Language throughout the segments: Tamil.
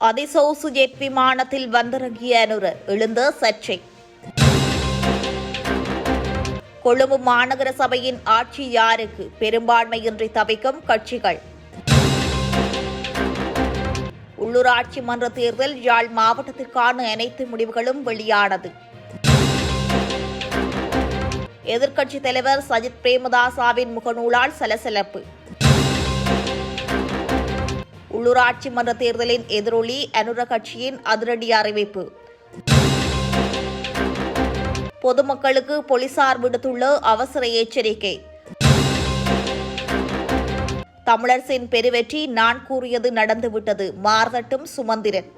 அதிசோசு ஜெட் விமானத்தில் வந்திறங்கிய அனுர எழுந்த சர்ச்சை. கொழும்பு மாநகர சபையின் ஆட்சி யாருக்கு பெரும்பான்மையின்றி தவிக்கும் கட்சிகள்? உள்ளூராட்சி மன்ற தேர்தல் யாழ் மாவட்டத்திற்கான அனைத்து முடிவுகளும் வெளியானது. எதிர்க்கட்சித் தலைவர் சஜித் பிரேமதாசாவின் முகநூலால் சலசலப்பு. உள்ளூராட்சி மன்ற தேர்தலின் எதிரொலி அனுர கட்சியின் அதிரடி அறிவிப்பு. பொதுமக்களுக்கு போலீசார் விடுத்துள்ள அவசர எச்சரிக்கை. தமிழரசின் பெருவெற்றி நான் கூறியது நடந்துவிட்டது. மார்தட்டும் சுமந்திரன்.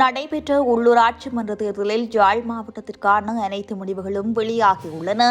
நடைபெற்ற உள்ளூராட்சி மன்ற தேர்தலில் யாழ் மாவட்டத்திற்கான அனைத்து முடிவுகளும் வெளியாகியுள்ளன.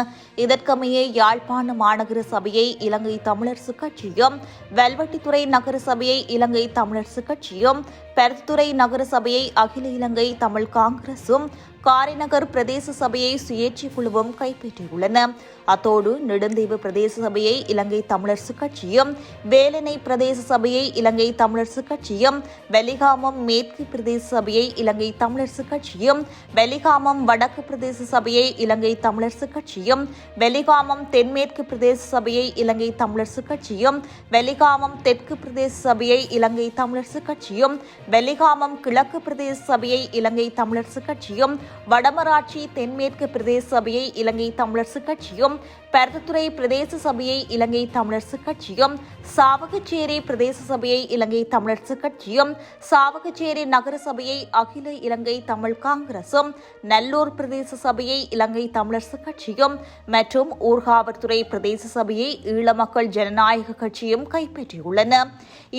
இதற்கமைய யாழ்ப்பாண மாநகர சபையை இலங்கை தமிழரசு கட்சியும் வெல்வெட்டித்துறை நகர சபையை இலங்கை தமிழரசு கட்சியும் பெருத்துறை நகர சபையை அகில இலங்கை தமிழ் காங்கிரசும் காரைநகர் பிரதேச சபையை சுயேட்சை குழுவும் கைப்பற்றியுள்ளன. அத்தோடு நெடுந்தீவு பிரதேச சபையை இலங்கை தமிழரசு கட்சியும் வேலனை பிரதேச சபையை இலங்கை தமிழரசு கட்சியும் வெலிகாமம் மேற்கு பிரதேச சபையை இலங்கை தமிழரசு கட்சியும் வெலிகாமம் வடக்கு பிரதேச சபையை இலங்கை தமிழரசு கட்சியும் வெலிகாமம் தென்மேற்கு பிரதேச சபையை இலங்கை தமிழரசு கட்சியும் வெலிகாமம் தெற்கு பிரதேச சபையை இலங்கை தமிழரசு கட்சியும் வெலிகாமம் கிழக்கு பிரதேச சபையை இலங்கை தமிழரசு கட்சியும் வடமராட்சி தென்மேற்கு பிரதேச சபையை இலங்கை தமிழரசு கட்சியும் பருத்தித்துறை பிரதேச சபையை இலங்கை தமிழரசு கட்சியும் சாவகச்சேரி பிரதேச சபையை இலங்கை தமிழரசு கட்சியும் சாவகச்சேரி நகர சபையை அகில இலங்கை தமிழ் காங்கிரசும் நல்லூர் பிரதேச சபையை இலங்கை தமிழரசு கட்சியும் மற்றும் ஊர்காவற்துறை பிரதேச சபையை ஈழ மக்கள் ஜனநாயக கட்சியும் கைப்பற்றியுள்ளன.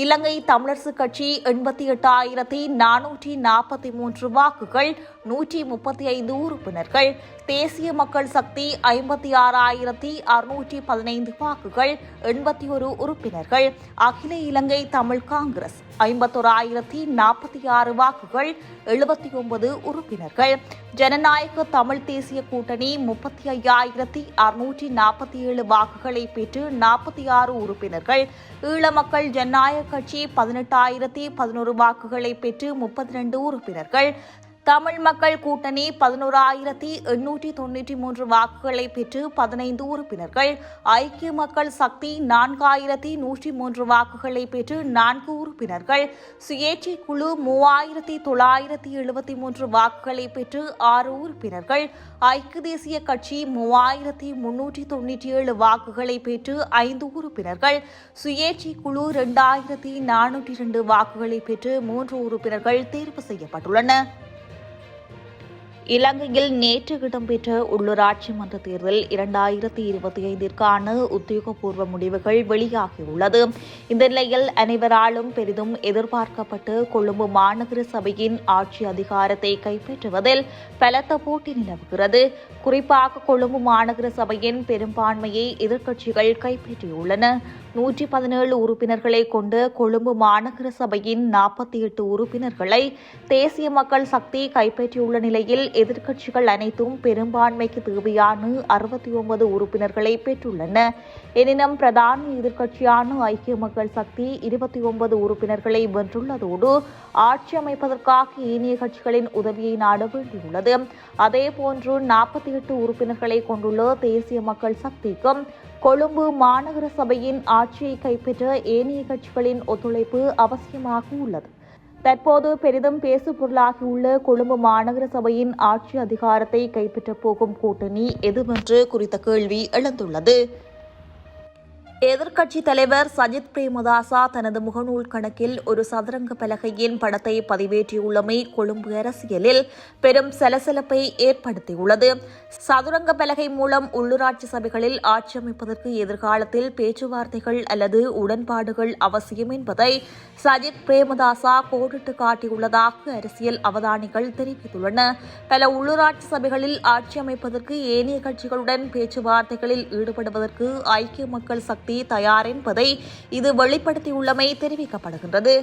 இலங்கை தமிழரசு கட்சி எண்பத்தி எட்டாயிரத்தி நானூற்றி நாற்பத்தி மூன்று வாக்குகள் நூற்றி முப்பத்தி ஐந்து உறுப்பினர்கள். தேசிய மக்கள் சக்தி ஐம்பத்தி ஆயிரத்தி அறுநூற்றி பதினைந்து வாக்குகள் எண்பத்தி ஒரு உறுப்பினர்கள். அகில இலங்கை தமிழ் காங்கிரஸ் ஐம்பத்தோராயிரத்தி நாற்பத்தி ஆறு வாக்குகள் எழுபத்தி ஒன்பது உறுப்பினர்கள். ஜனநாயக தமிழ் தேசிய கூட்டணி முப்பத்தி ஐயாயிரத்தி அறுநூற்றி நாற்பத்தி ஏழு வாக்குகளை பெற்று நாற்பத்தி ஆறு உறுப்பினர்கள். ஈழமக்கள் ஜனநாயக கட்சி பதினெட்டாயிரத்தி பதினோரு வாக்குகளை பெற்று முப்பத்தி ரெண்டு உறுப்பினர்கள். தமிழ் மக்கள் கூட்டணி பதினோராயிரத்தி எண்ணூற்றி தொன்னூற்றி மூன்று வாக்குகளை பெற்று பதினைந்து உறுப்பினர்கள். ஐக்கிய மக்கள் சக்தி நான்காயிரத்தி நூற்றி மூன்று வாக்குகளை பெற்று நான்கு உறுப்பினர்கள். சுயேட்சை குழு மூவாயிரத்தி தொள்ளாயிரத்தி எழுபத்தி மூன்று வாக்குகளை பெற்று ஆறு உறுப்பினர்கள். ஐக்கிய தேசிய கட்சி மூவாயிரத்தி முன்னூற்றி தொன்னூற்றி ஏழு வாக்குகளை பெற்று ஐந்து உறுப்பினர்கள். சுயேட்சை குழு இரண்டாயிரத்தி நானூற்றி இரண்டு வாக்குகளை பெற்று மூன்று உறுப்பினர்கள் தேர்வு செய்யப்பட்டுள்ளன. இலங்கையில் நேற்று இடம்பெற்ற உள்ளூராட்சி மன்ற தேர்தல் இரண்டாயிரத்தி இருபத்தி ஐந்திற்கான உத்தியோகபூர்வ முடிவுகள் வெளியாகியுள்ளது. இந்த நிலையில் அனைவராலும் பெரிதும் எதிர்பார்க்கப்பட்டு கொழும்பு மாநகர சபையின் ஆட்சி அதிகாரத்தை கைப்பற்றுவதில் பலத்த போட்டி நிலவுகிறது. குறிப்பாக கொழும்பு மாநகர சபையின் பெரும்பான்மையை எதிர்க்கட்சிகள் கைப்பற்றியுள்ளன. நூற்றி பதினேழு உறுப்பினர்களை கொண்டு கொழும்பு மாநகர சபையின் நாற்பத்தி எட்டு உறுப்பினர்களை தேசிய மக்கள் சக்தி கைப்பற்றியுள்ள நிலையில் எதிர்க்கட்சிகள் அனைத்தும் பெரும்பான்மைக்கு தேவையான அறுபத்தி ஒன்பது உறுப்பினர்களை பெற்றுள்ளன. எனினும் பிரதான எதிர்க்கட்சியான ஐக்கிய மக்கள் சக்தி இருபத்தி ஒன்பது உறுப்பினர்களை வென்றுள்ளதோடு ஆட்சி அமைப்பதற்காக ஏனைய கட்சிகளின் உதவியை நாட வேண்டியுள்ளது. அதேபோன்று நாற்பத்தி எட்டு உறுப்பினர்களை கொண்டுள்ள தேசிய மக்கள் சக்திக்கும் கொழும்பு மாநகர சபையின் ஆட்சியை கைப்பற்ற ஏனைய கட்சிகளின் ஒத்துழைப்பு அவசியமாக உள்ளது. தற்போது பெரிதும் பேசு பொருளாகியுள்ள கொழும்பு மாநகர சபையின் ஆட்சி அதிகாரத்தை கைப்பற்றப் போகும் கூட்டணி எதுவென்று குறித்த கேள்வி எழுந்துள்ளது. எதிர்க்கட்சித் தலைவர் சஜித் பிரேமதாசா தனது முகநூல் கணக்கில் ஒரு சதுரங்க பலகையின் படத்தை பதிவேற்றியுள்ளமை கொழும்பு அரசியலில் பெரும் சலசலப்பை ஏற்படுத்தியுள்ளது. சதுரங்க பலகை மூலம் உள்ளூராட்சி சபைகளில் ஆட்சி அமைப்பதற்கு எதிர்காலத்தில் பேச்சுவார்த்தைகள் அல்லது உடன்பாடுகள் அவசியம் என்பதை சஜித் பிரேமதாசா கோடிட்டு காட்டியுள்ளதாக அரசியல் அவதானிகள் தெரிவித்துள்ளனர் பல உள்ளூராட்சி சபைகளில் ஆட்சி அமைப்பதற்கு ஏனைய கட்சிகளுடன் பேச்சுவார்த்தைகளில் ஈடுபடுவதற்கு ஐக்கிய மக்கள் சக்தி தயார் என்பதை இது வெளிப்படுத்தியுள்ளமை தெரிவிக்கப்படுகின்றது.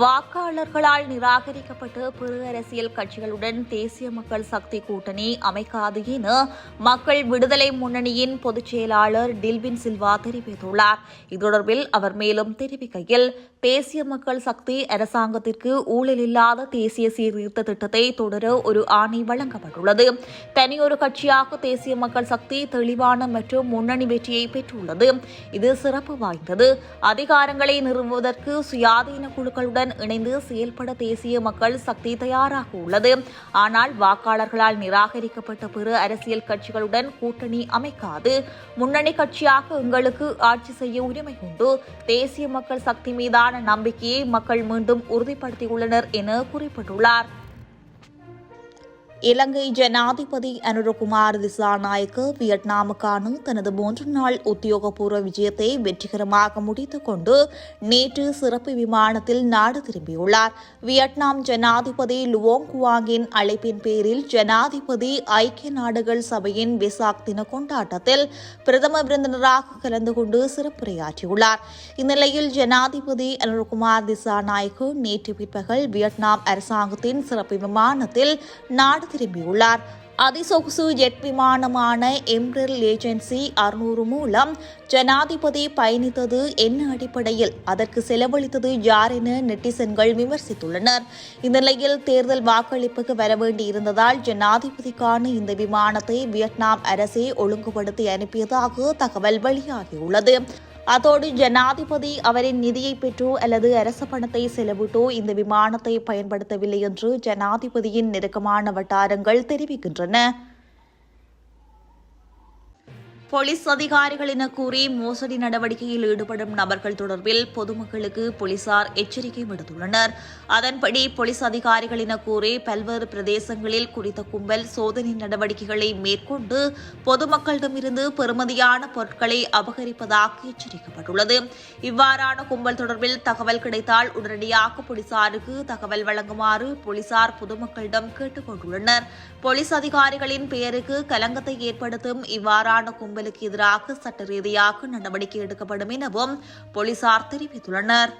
வாக்காளர்களால் நிராகரிக்கப்பட்டு பிற அரசியல் கட்சிகளுடன் தேசிய மக்கள் சக்தி கூட்டணி அமைக்காது என மக்கள் விடுதலை முன்னணியின் பொதுச் செயலாளர் டில்வின் சில்வா தெரிவித்துள்ளார். இது தொடர்பில் அவர் மேலும் தெரிவிக்கையில் தேசிய மக்கள் சக்தி அரசாங்கத்திற்கு ஊழல் இல்லாத தேசிய சீர்திருத்த திட்டத்தை தொடர ஒரு ஆணை வழங்கப்பட்டுள்ளது. தனியொரு கட்சியாக தேசிய மக்கள் சக்தி தெளிவான மற்றும் முன்னணி வெற்றியை பெற்றுள்ளது. இது சிறப்பு வாய்ந்தது. அதிகாரங்களை நிறுவுவதற்கு சுயாதீன குழுக்களுடன் இணைந்து செயல்பட தேசிய மக்கள் சக்தி தயாராக உள்ளது. ஆனால் வாக்காளர்களால் நிராகரிக்கப்பட்ட பிற அரசியல் கட்சிகளுடன் கூட்டணி அமைக்காது. முன்னணி கட்சியாக எங்களுக்கு ஆட்சி செய்ய உரிமை உண்டு. தேசிய மக்கள் சக்தி மீதான நம்பிக்கையை மக்கள் மீண்டும் உறுதிப்படுத்தியுள்ளனர் என குறிப்பிட்டுள்ளார். இலங்கை ஜனாதிபதி அனுரகுமார் திசாநாயக்க வியட்நாமுக்கான தனது மூன்று நாள் உத்தியோகபூர்வ விஜயத்தை வெற்றிகரமாக முடித்துக் கொண்டு நேற்று சிறப்பு விமானத்தில் நாடு திரும்பியுள்ளார். வியட்நாம் ஜனாதிபதி லுவோங் குவாங்கின் அழைப்பின் பேரில் ஜனாதிபதி ஐக்கிய நாடுகள் சபையின் விசாக் தின கொண்டாட்டத்தில் பிரதம விருந்தினராக கலந்து கொண்டு சிறப்புரையாற்றியுள்ளார். இந்நிலையில் ஜனாதிபதி அனுரகுமார் திசாநாயக்கு நேற்று பிற்பகல் வியட்நாம் அரசாங்கத்தின் சிறப்பு விமானத்தில் நாடு திரும்பியுள்ளார். அதிசொகுசு ஜெட் விமானமான எம்ரில் ஏஜென்சி அறுநூறு மூலம் ஜனாதிபதி பயணித்தது என்ன அடிப்படையில் அதற்கு செலவழித்தது யார் என நெட்டிசன்கள் விமர்சித்துள்ளனர். இந்த நிலையில் தேர்தல் வாக்களிப்புக்கு வர வேண்டியிருந்ததால் ஜனாதிபதிக்கான இந்த விமானத்தை வியட்நாம் அரசே ஒழுங்குபடுத்தி அனுப்பியதாக தகவல் வெளியாகியுள்ளது. அதோடு ஜனாதிபதி அவரின் நிதியை பெற்றோ அல்லது அரச பணத்தை செலவிட்டோ இந்த விமானத்தை பயன்படுத்தவில்லை என்று ஜனாதிபதியின் நெருக்கமான வட்டாரங்கள் தெரிவிக்கின்றன. போலீஸ் அதிகாரிகள் என கூறி மோசடி நடவடிக்கையில் ஈடுபடும் நபர்கள் தொடர்பில் பொதுமக்களுக்கு போலீசார் எச்சரிக்கை விடுத்துள்ளனர். அதன்படி போலீஸ் அதிகாரிகள் என கூறி பல்வேறு பிரதேசங்களில் குறித்த கும்பல் சோதனை நடவடிக்கைகளை மேற்கொண்டு பொதுமக்களிடமிருந்து பெறுமதியான பொருட்களை அபகரிப்பதாக எச்சரிக்கப்பட்டுள்ளது. இவ்வாறான கும்பல் தொடர்பில் தகவல் கிடைத்தால் உடனடியாக போலீசாருக்கு தகவல் வழங்குமாறு போலீசார் பொதுமக்களிடம் கேட்டுக் கொண்டுள்ளனர் போலீஸ் அதிகாரிகளின் பெயருக்கு கலங்கத்தை ஏற்படுத்தும் இவ்வாறான கும்பல் கும்பலுக்கு எதிராக சட்ட ரீதியாக நடவடிக்கை எடுக்கப்படும் எனவும் போலீசார் தெரிவித்துள்ளனர்.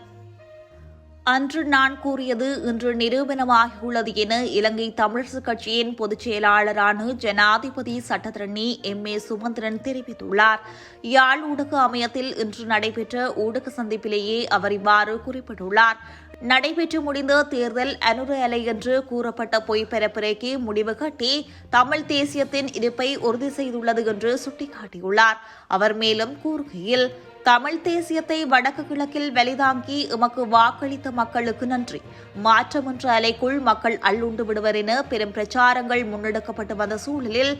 அன்று நான் கூறியது இன்று நிரூபணமாகியுள்ளது என இலங்கை தமிழரசு கட்சியின் பொதுச் செயலாளரான ஜனாதிபதி சட்டத்தரணி எம். ஏ. சுமந்திரன் தெரிவித்துள்ளார். யாழ் ஊடக அமையத்தில் இன்று நடைபெற்ற ஊடக சந்திப்பிலேயே அவர் இவ்வாறு குறிப்பிட்டுள்ளார். நடைபெற்று முடிந்த தேர்தல் அனுர என்று கூறப்பட்ட பொய் பரப்புரைக்கு முடிவு கட்டி தமிழ் தேசியத்தின் இருப்பை உறுதி செய்துள்ளது என்று சுட்டிக்காட்டியுள்ளார். அவர் மேலும் கூறுகையில் தமிழ் தேசியத்தை வடக்கு கிழக்கில் வெளிதாங்கி எமக்கு வாக்களித்த மக்களுக்கு நன்றி. மாற்றம் என்ற அலைக்குள் மக்கள் அள்ளுண்டு விடுவர் என பெரும் பிரச்சாரங்கள் முன்னெடுக்கப்பட்டு வந்த சூழலில்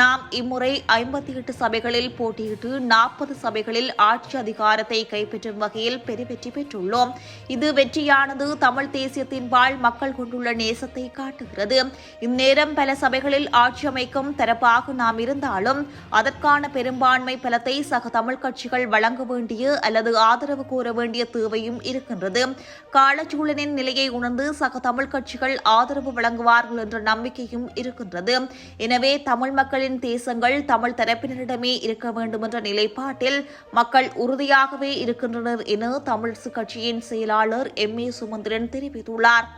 நாம் இம்முறை ஐம்பத்தி எட்டு சபைகளில் போட்டியிட்டு நாற்பது சபைகளில் ஆட்சி அதிகாரத்தை கைப்பற்றும் வகையில் பெருவெற்றி பெற்றுள்ளோம். இது வெற்றியானது தமிழ் தேசியத்தின் வாழ் மக்கள் கொண்டுள்ள நேசத்தை காட்டுகிறது. இந்நேரம் பல சபைகளில் ஆட்சி அமைக்கும் தரப்பாக நாம் இருந்தாலும் அதற்கான பெரும்பான்மை பலத்தை சக தமிழ் கட்சிகள் வழங்க வேண்டிய அல்லது ஆதரவு கோர வேண்டிய தேவையும் இருக்கின்றது. காலச்சூழலின் நிலையை உணர்ந்து சக தமிழ் கட்சிகள் ஆதரவு வழங்குவார்கள் என்ற நம்பிக்கையும் இருக்கின்றது. எனவே தமிழ் மக்களின் தேசங்கள் தமிழ் தரப்பினரிடமே இருக்க வேண்டும் என்ற நிலைப்பாட்டில் மக்கள் உறுதியாகவே இருக்கின்றனர் என தமிழ் கட்சியின் செயலாளர் எம் ஏ சுமந்திரன் தெரிவித்துள்ளார்.